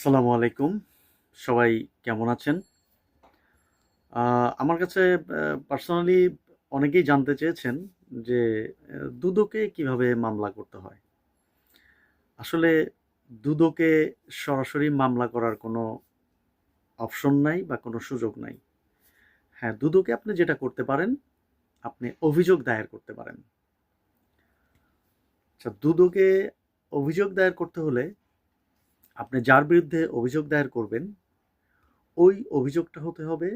আসসালামু আলাইকুম। সবাই কেমন আছেন? আমার কাছে পার্সোনালি অনেকেই জানতে চেয়েছেন যে দুদকে কীভাবে মামলা করতে হয়? আসলে দুদকে সরাসরি মামলা করার কোনো অপশন নাই বা কোনো সুযোগ নাই। হ্যাঁ দুদকে আপনি যেটা করতে পারেন, আপনি অভিযোগ দায়ের করতে পারেন। আচ্ছা দুদকে অভিযোগ দায়ের করতে হলে আপনি যার বিরুদ্ধে অভিযোগ দায়ের করবেন, ওই অভিযোগটা হতে হবে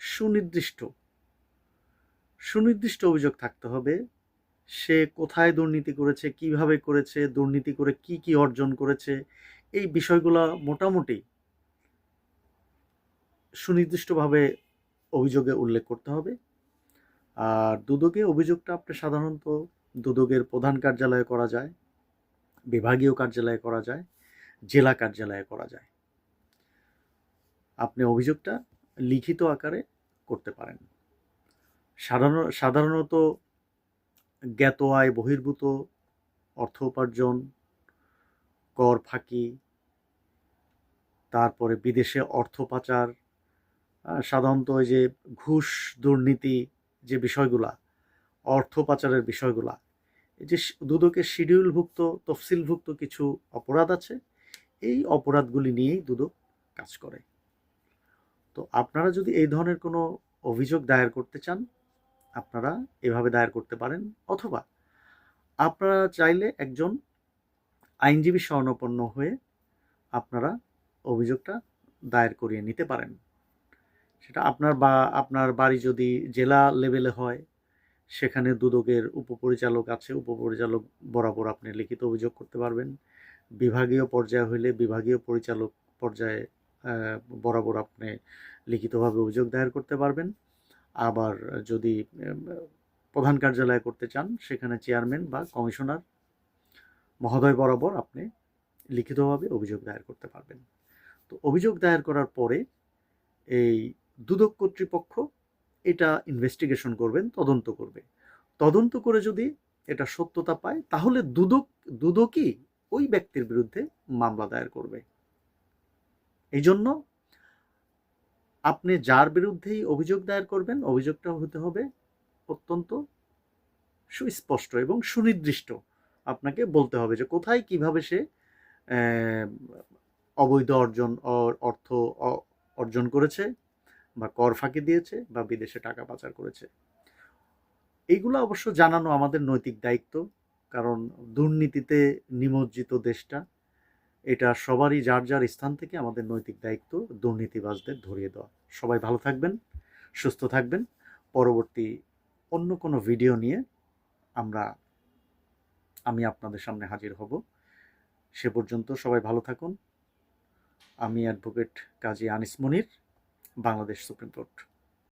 সুনির্দিষ্ট। সুনির্দিষ্ট অভিযোগ থাকতে হবে, সে কোথায় দুর্নীতি করেছে, কীভাবে করেছে, দুর্নীতি করে কি কি অর্জন করেছে, এই বিষয়গুলো মোটামুটি সুনির্দিষ্টভাবে অভিযোগে উল্লেখ করতে হবে। আর দুদকে অভিযোগটা আপনি সাধারণত দুদকের প্রধান কার্যালয়ে করা যায়, বিভাগীয় কার্যালয়ে করা যায়। জেলা কার্যালয়ে করা যায়। আপনি অভিযোগটা লিখিত আকারে করতে পারেন। সাধারণ, সাধারণত জ্ঞাত আয় বহির্ভূত, অর্থ উপার্জন, কর ফাঁকি, তারপরে বিদেশে অর্থ পাচার সাধারণত ওই যে ঘুষ, দুর্নীতি যে বিষয়গুলা, অর্থ পাচারের বিষয়গুলা, এই যে দুদকের শিডিউলভুক্ত, তফসিলভুক্ত কিছু অপরাধ আছে এই অপরাধগুলি নিয়েই দুদক কাজ করে। তো আপনারা যদি এই ধরনের কোনো অভিযোগ দায়ের করতে চান, আপনারা এভাবে দায়ের করতে পারেন, অথবা আপনারা চাইলে একজন আইনজীবী স্বর্ণপন্ন হয়ে আপনারা অভিযোগটা দায়ের করিয়ে নিতে পারেন। সেটা আপনার বা, আপনার বাড়ি যদি জেলা লেভেলে হয়, সেখানে দুদকের উপপরিচালক আছে, উপপরিচালক বরাবর আপনি লিখিত অভিযোগ করতে পারবেন। বিভাগীয় পর্যায়ে হইলে বিভাগীয় পরিচালক পর্যায়ে বরাবর আপনি লিখিতভাবে অভিযোগ দায়ের করতে পারবেন। আবার যদি প্রধান কার্যালয়ে করতে চান, সেখানে চেয়ারম্যান বা কমিশনার মহোদয় বরাবর আপনি লিখিতভাবে অভিযোগ দায়ের করতে পারবেন। তো অভিযোগ দায়ের করার পরে এই দুদক কর্তৃপক্ষ এটা ইনভেস্টিগেশন করবেন তদন্ত করবে। তদন্ত করে যদি এটা সত্যতা পায়, তাহলে দুদক, দুদকই ওই ব্যক্তির বিরুদ্ধে মামলা দায়ের করবে। এই জন্য আপনি যার বিরুদ্ধেই অভিযোগ দায়ের করবেন, অভিযোগটা হতে হবে অত্যন্ত সুস্পষ্ট এবং সুনির্দিষ্ট। আপনাকে বলতে হবে যে কোথায় কীভাবে সে অবৈধ অর্জন অর্থ অর্জন করেছে বা কর ফাঁকি দিয়েছে বা বিদেশে টাকা পাচার করেছে। এইগুলো অবশ্য জানানো আমাদের নৈতিক দায়িত্ব। কারণ দুর্নীতিতে নিমজ্জিত দেশটা, এটা সবারই যার যার স্থান থেকে আমাদের নৈতিক দায়িত্ব দুর্নীতিবাজদের ধরিয়ে দেওয়া। সবাই ভালো থাকবেন, সুস্থ থাকবেন। পরবর্তী অন্য কোনো ভিডিও নিয়ে আমরা, আমি আপনাদের সামনে হাজির হব। সে পর্যন্ত সবাই ভালো থাকুন। আমি advocate Kazi Anis Monir, Bangladesh supreme court.